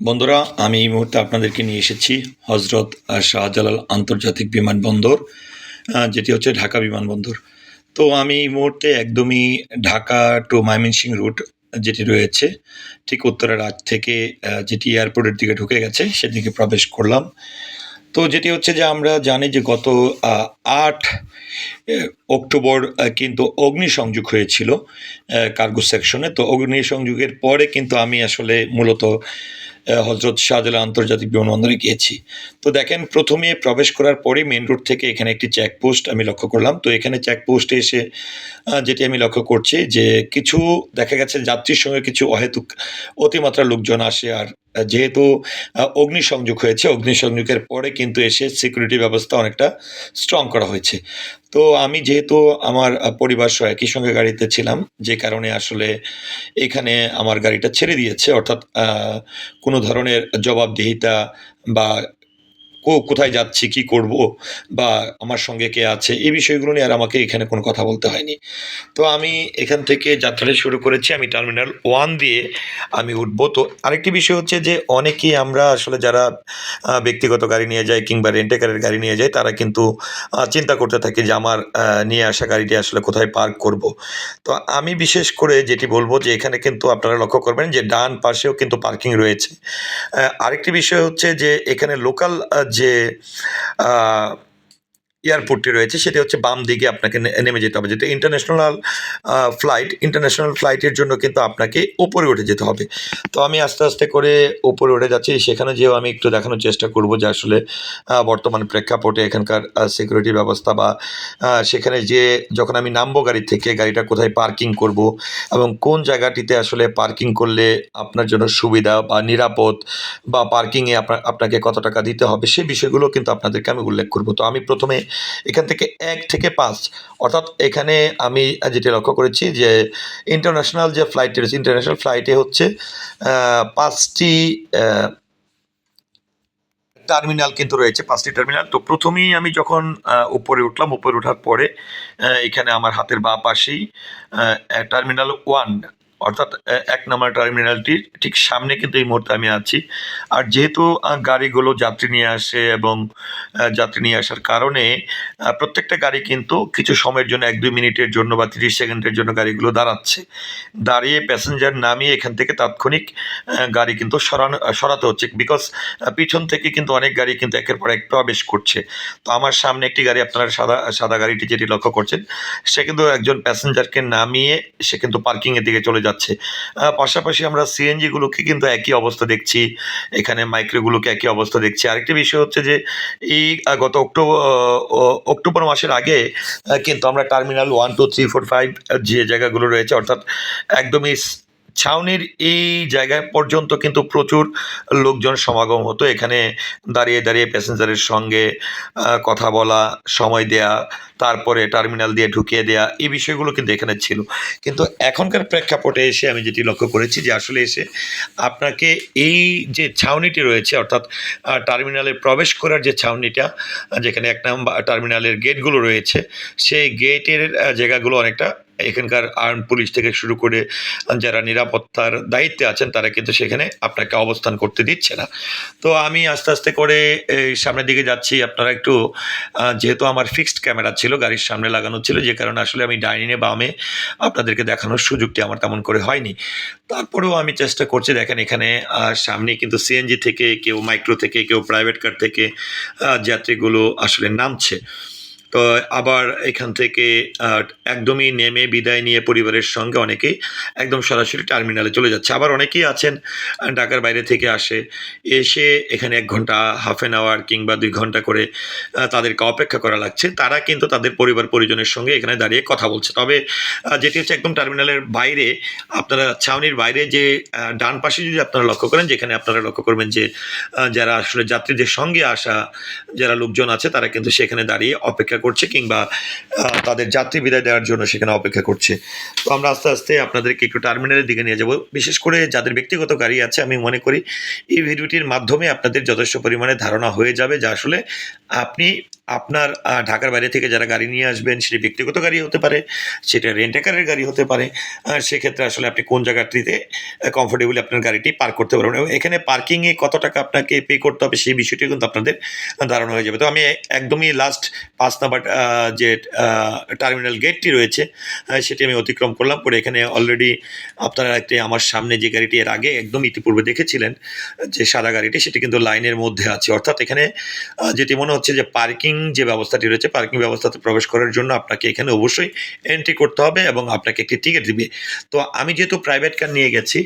বন্ধুরা, আমি এই মুহূর্তে আপনাদেরকে নিয়ে এসেছি হজরত শাহজালাল আন্তর্জাতিক বিমানবন্দর যেটি হচ্ছে ঢাকা বিমানবন্দর। তো আমি এই মুহূর্তে একদমই ঢাকা টু ময়মনসিং রুট, যেটি রয়েছে, ঠিক উত্তরের রাত থেকে যেটি এয়ারপোর্টের দিকে ঢুকে গেছে, সেদিকে প্রবেশ করলাম। তো যেটি হচ্ছে যে আমরা জানি যে গত আট অক্টোবর কিন্তু অগ্নিসংযোগ হয়েছিল কার্গো সেকশনে। তো অগ্নিসংযোগের পরে কিন্তু আমি আসলে মূলত হজরত শাহজালাল আন্তর্জাতিক বিমানবন্দরে গিয়েছি। তো দেখেন, প্রথমে প্রবেশ করার পরে মেন রোড থেকে এখানে একটি চেকপোস্ট আমি লক্ষ্য করলাম। তো এখানে চেকপোস্টে এসে যেটি আমি লক্ষ্য করছি যে কিছু, দেখা গেছে যাত্রীর সঙ্গে কিছু অহেতুক অতিমাত্রা লোকজন আসে আর যেহেতু অগ্নিসংযোগ হয়েছে, অগ্নিসংযোগের পরে কিন্তু এসে সিকিউরিটি ব্যবস্থা অনেকটা স্ট্রং করা হয়েছে। তো আমি যেহেতু আমার পরিবার সহ একই সঙ্গে গাড়িতে ছিলাম, যে কারণে আসলে এখানে আমার গাড়িটা ছেড়ে দিয়েছে, অর্থাৎ কোনো ধরনের জবাবদিহিতা বা কো- কোথায় যাচ্ছি, কি করব বা আমার সঙ্গে কে আছে, এই বিষয়গুলো নিয়ে আর আমাকে এখানে কোনো কথা বলতে হয়নি। তো আমি এখান থেকে যাত্রাটা শুরু করেছি, আমি টার্মিনাল ওয়ান দিয়ে আমি উঠবো। তো আরেকটি বিষয় হচ্ছে যে অনেকেই আমরা আসলে যারা ব্যক্তিগত গাড়ি নিয়ে যায় কিংবা রেন্টেকারের গাড়ি নিয়ে যায় তারা কিন্তু চিন্তা করতে থাকে যে আমার নিয়ে আসা গাড়িটি আসলে কোথায় পার্ক করব। তো আমি বিশেষ করে যেটি বলব যে এখানে কিন্তু আপনারা লক্ষ্য করবেন যে ডান পাশেও কিন্তু পার্কিং রয়েছে। আরেকটি বিষয় হচ্ছে যে এখানে লোকাল যে এয়ারপোর্টটি রয়েছে, সেটি হচ্ছে বাম দিকে আপনাকে নেমে যেতে হবে। যেহেতু ইন্টারন্যাশনাল ফ্লাইট ইন্টারন্যাশনাল ফ্লাইটের জন্য কিন্তু আপনাকে ওপরে উঠে যেতে হবে। তো আমি আস্তে আস্তে করে ওপরে উঠে যাচ্ছি। সেখানে যেও আমি একটু দেখানোর চেষ্টা করব যে আসলে বর্তমান প্রেক্ষাপটে এখানকার সিকিউরিটি ব্যবস্থা বা সেখানে যে যখন আমি নামবো গাড়ি থেকে, গাড়িটা কোথায় পার্কিং করব এবং কোন জায়গাটিতে আসলে পার্কিং করলে আপনার জন্য সুবিধা বা নিরাপদ বা পার্কিংয়ে আপনার আপনাকে কত টাকা দিতে হবে, সে বিষয়গুলো কিন্তু আপনাদেরকে আমি উল্লেখ করব। তো আমি প্রথমে এখান থেকে এক থেকে পাঁচ। অর্থাৎ এখানে আমি যেটি লক্ষ্য করেছি যে ইন্টারন্যাশনাল যে ফ্লাইটটি রয়েছে ইন্টারন্যাশনাল ফ্লাইটে হচ্ছে পাঁচটি টার্মিনাল কিন্তু রয়েছে, পাঁচটি টার্মিনাল তো প্রথমেই আমি যখন উপরে উঠলাম, উপরে ওঠার পরে এখানে আমার হাতের বাঁ পাশেই টার্মিনাল ওয়ান অর্থাৎ এক নম্বর টার্মিনালটির ঠিক সামনে কিন্তু এই মুহূর্তে আমি আছি। আর যেহেতু গাড়িগুলো যাত্রী নিয়ে আসে এবং যাত্রী নিয়ে আসার কারণে প্রত্যেকটা গাড়ি কিন্তু কিছু সময়ের জন্য, এক দুই মিনিটের জন্য বা তিরিশ সেকেন্ডের জন্য গাড়িগুলো দাঁড়াচ্ছে। দাঁড়িয়ে প্যাসেঞ্জার নামিয়ে এখান থেকে তাৎক্ষণিক গাড়ি কিন্তু সরানো সরাতে হচ্ছে। বিকজ পিছন থেকে কিন্তু অনেক গাড়ি কিন্তু একের পর এক প্রবেশ করছে। তো আমার সামনে একটি গাড়ি আপনারা সাদা সাদা গাড়িটি যেটি লক্ষ্য করছেন, সে কিন্তু একজন প্যাসেঞ্জারকে নামিয়ে সে কিন্তু পার্কিংয়ের দিকে চলে যাচ্ছে। পাশাপাশি আমরা সিএনজিগুলোকে কিন্তু একই অবস্থা দেখছি। এখানে মাইক্রোগুলোকে একই অবস্থা দেখছি। আরেকটি বিষয় হচ্ছে যে, এই গত অক্টোবর অক্টোবর মাসের আগে কিন্তু আমরা terminal one two three four five যে জায়গাগুলো রয়েছে, অর্থাৎ একদমই ছাউনির এই জায়গায় পর্যন্ত কিন্তু প্রচুর লোকজন সমাগম হতো। এখানে দাঁড়িয়ে দাঁড়িয়ে প্যাসেঞ্জারের সঙ্গে কথা বলা, সময় দেয়া, তারপরে টার্মিনাল দিয়ে ঢুকিয়ে দেয়া, এই বিষয়গুলো কিন্তু এখানে ছিল। কিন্তু এখনকার প্রেক্ষাপটে এসে আমি যেটি লক্ষ্য করেছি যে আসলে এসে আপনাকে এই যে ছাউনিটি রয়েছে, অর্থাৎ টার্মিনালে প্রবেশ করার যে ছাউনিটা, যেখানে এক নাম্বার টার্মিনালের গেটগুলো রয়েছে, সেই গেটের জায়গাগুলো অনেকটা এখানকার আর্ম পুলিশ থেকে শুরু করে যারা নিরাপত্তার দায়িত্বে আছেন, তারা কিন্তু সেখানে আপনাকে অবস্থান করতে দিচ্ছে না। তো আমি আস্তে আস্তে করে এই সামনের দিকে যাচ্ছি। আপনারা একটু যেহেতু আমার ফিক্সড ক্যামেরা ছিল, গাড়ির সামনে লাগানো ছিল, যে কারণে আসলে আমি ডাইনিংয়ে বামে আপনাদেরকে দেখানোর সুযোগটি আমার তেমন করে হয়নি। তারপরেও আমি চেষ্টা করছি, দেখেন এখানে সামনে কিন্তু সিএনজি থেকে, কেউ মাইক্রো থেকে, কেউ প্রাইভেট কার থেকে যাত্রীগুলো আসলে নামছে। আবার এখান থেকে একদমই নেমে বিদায় নিয়ে পরিবারের সঙ্গে অনেকেই একদম সরাসরি টার্মিনালে চলে যাচ্ছে। আবার অনেকেই আছেন ঢাকার বাইরে থেকে আসে, এসে এখানে এক ঘণ্টা হাফ অ্যান আওয়ার কিংবা দুই ঘণ্টা করে তাদেরকে অপেক্ষা করা লাগছে। তারা কিন্তু তাদের পরিবার পরিজনের সঙ্গে এখানে দাঁড়িয়ে কথা বলছে। তবে যেটি হচ্ছে একদম টার্মিনালের বাইরে, আপনারা ছাউনির বাইরে যে ডান পাশে যদি আপনারা লক্ষ্য করেন, যেখানে আপনারা লক্ষ্য করবেন যে যারা আসলে যাত্রীদের সঙ্গে আসা, যারা লোকজন আছে, তারা কিন্তু সেখানে দাঁড়িয়ে অপেক্ষা করছে কিংবা তাদের যাত্রী বিদায় দেওয়ার জন্য সেখানে অপেক্ষা করছে। তো আমরা আস্তে আস্তে আপনাদেরকে একটু টার্মিনালের দিকে নিয়ে যাব। বিশেষ করে যাদের ব্যক্তিগত গাড়ি আছে, আমি মনে করি এই ভিডিওটির মাধ্যমে আপনাদের যথেষ্ট পরিমাণে ধারণা হয়ে যাবে যে আসলে আপনি আপনার ঢাকার বাইরে থেকে যারা গাড়ি নিয়ে আসবেন, সেটি ব্যক্তিগত গাড়ি হতে পারে, সেটা রেন্টাকারের গাড়ি হতে পারে সেক্ষেত্রে আসলে আপনি কোন জায়গাটিতে কমফোর্টেবলি আপনার গাড়িটি পার্ক করতে পারবেন এবং এখানে পার্কিংয়ে কত টাকা আপনাকে পে করতে হবে, সেই বিষয়টি কিন্তু আপনাদের ধারণা হয়ে যাবে। তো আমি একদমই লাস্ট পাঁচ নাম্বার যে টার্মিনাল গেটটি রয়েছে সেটি আমি অতিক্রম করলাম পরে এখানে অলরেডি আপনারা একটি, আমার সামনে যে গাড়িটি এর আগে একদম ইতিপূর্বে দেখেছিলেন, যে সাদা গাড়িটি, সেটি কিন্তু লাইনের মধ্যে আছে। অর্থাৎ এখানে যেটি মনে হচ্ছে যে পার্কিং যে ব্যবস্থাটি রয়েছে, পার্কিং ব্যবস্থাতে প্রবেশ করার জন্য আপনাকে এখানে অবশ্যই এন্ট্রি করতে হবে এবং আপনাকে একটি টিকিট দিবে। তো আমি যেহেতু প্রাইভেট কার নিয়ে গেছি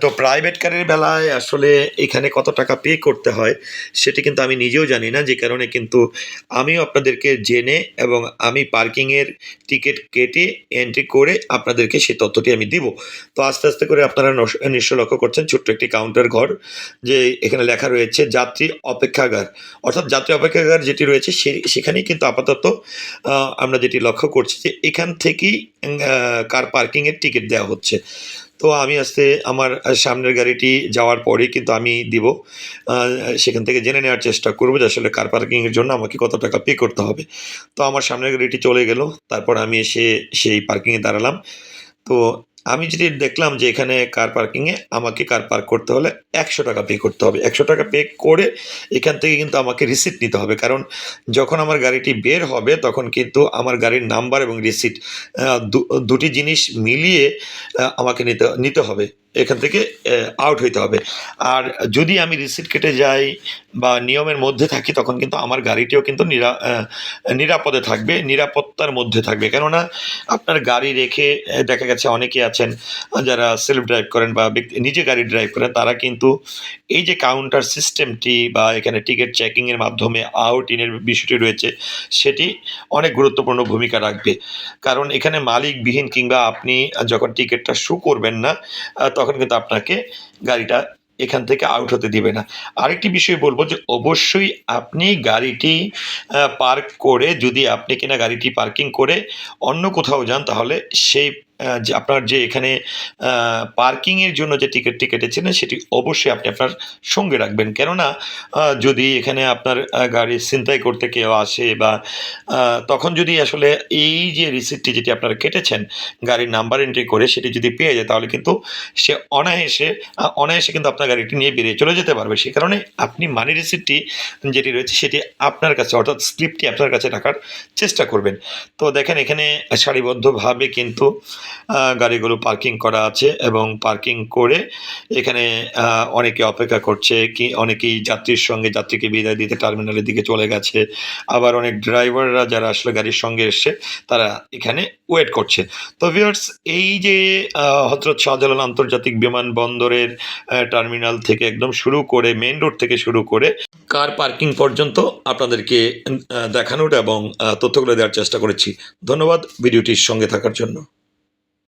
তো প্রাইভেট কারের বেলায় আসলে এখানে কত টাকা পে করতে হয়, সেটি কিন্তু আমি নিজেও জানি না। যে কারণে কিন্তু আমিও আপনাদেরকে জেনে এবং আমি পার্কিংয়ের টিকিট কেটে এন্ট্রি করে আপনাদেরকে সেই তথ্যটি আমি দিব। তো আস্তে আস্তে করে আপনারা নিশ্চয় লক্ষ্য করছেন, ছোট্ট একটি কাউন্টার ঘর, যে এখানে লেখা রয়েছে যাত্রী অপেক্ষাগার। অর্থাৎ যাত্রী অপেক্ষাগার যেটি রয়েছে, সে- সেখানেই কিন্তু আপাতত আমরা যেটি লক্ষ্য করছি যে এখান থেকেই কার পার্কিংয়ের টিকিট দেওয়া হচ্ছে। তো আমি আসতে আমার সামনের গাড়িটি যাওয়ার পরেই কিন্তু আমি দিব। সেখান থেকে জেনে নেওয়ার চেষ্টা করব যে আসলে কার পার্কিংয়ের জন্য আমাকে কত টাকা পে করতে হবে। তো আমার সামনের গাড়িটি চলে গেল, তারপর আমি এসে সেই পার্কিংয়ে দাঁড়ালাম। তো আমি যদি দেখলাম যে এখানে কার পার্কিংয়ে আমাকে কার পার্ক করতে হলে একশো টাকা পে করতে হবে। একশো টাকা পে করে এখান থেকে কিন্তু আমাকে রিসিট নিতে হবে। কারণ যখন আমার গাড়িটি বের হবে, তখন কিন্তু আমার গাড়ির নাম্বার এবং রিসিট দুটি জিনিস মিলিয়ে আমাকে নিতে নিতে হবে। এখান থেকে আউট হইতে হবে। আর যদি আমি রিসিট কেটে যাই বা নিয়মের মধ্যে থাকি তখন কিন্তু আমার গাড়িটিও কিন্তু নিরা নিরাপদে থাকবে নিরাপত্তার মধ্যে থাকবে। কেননা আপনার গাড়ি রেখে দেখা গেছে অনেকে আছেন যারা সেলফ ড্রাইভ করেন বা ব্যক্তি নিজে গাড়ি ড্রাইভ করেন তারা কিন্তু এই যে কাউন্টার সিস্টেমটি বা এখানে টিকিট চেকিংয়ের মাধ্যমে আউট ইনের বিষয়টি রয়েছে সেটি অনেক গুরুত্বপূর্ণ ভূমিকা রাখবে। কারণ এখানে মালিকবিহীন কিংবা আপনি যখন টিকিটটা শু করবেন না আহ, তখন কিন্তু আপনাকে গাড়িটা এখান থেকে আউট হতে দিবে না। আরেকটি বিষয় বলব যে, অবশ্যই আপনি গাড়িটি পার্ক করে যদি আপনি কিনা গাড়িটি পার্কিং করে অন্য কোথাও যান, তাহলে সেই যে আপনার যে এখানে পার্কিংয়ের জন্য যে টিকিটটি কেটেছিলেন সেটি অবশ্যই আপনি আপনার সঙ্গে রাখবেন। কেননা যদি এখানে আপনার গাড়ি ছিনতাই করতে কেউ আসে বা তখন যদি আসলে এই যে রিসিপ্টটি যেটি আপনারা কেটেছেন, গাড়ির নাম্বার এন্ট্রি করে সেটি যদি পেয়ে যায়, তাহলে কিন্তু সে অনায়াসে অনায়াসে কিন্তু আপনার গাড়িটি নিয়ে বেরিয়ে চলে যেতে পারবে। সে কারণে আপনি মানি রিসিপ্টটি যেটি রয়েছে, সেটি আপনার কাছে, অর্থাৎ স্লিপটি আপনার কাছে রাখার চেষ্টা করবেন। তো দেখেন, এখানে সারিবদ্ধভাবে কিন্তু গাড়িগুলো পার্কিং করা আছে এবং পার্কিং করে এখানে অনেকে অপেক্ষা করছে কি, অনেকেই যাত্রীর সঙ্গে যাত্রীকে বিদায় দিতে টার্মিনালের দিকে চলে গেছে। আবার অনেক ড্রাইভাররা যারা আসলে গাড়ির সঙ্গে এসছে, তারা এখানে ওয়েট করছে। তো ভিউয়ার্স এই যে হজরত শাহজালাল আন্তর্জাতিক বিমানবন্দরের টার্মিনাল থেকে একদম শুরু করে মেন রোড থেকে শুরু করে কার পার্কিং পর্যন্ত আপনাদেরকে দেখানোর এবং তথ্যগুলো দেওয়ার চেষ্টা করেছি। ধন্যবাদ ভিডিওটির সঙ্গে থাকার জন্য।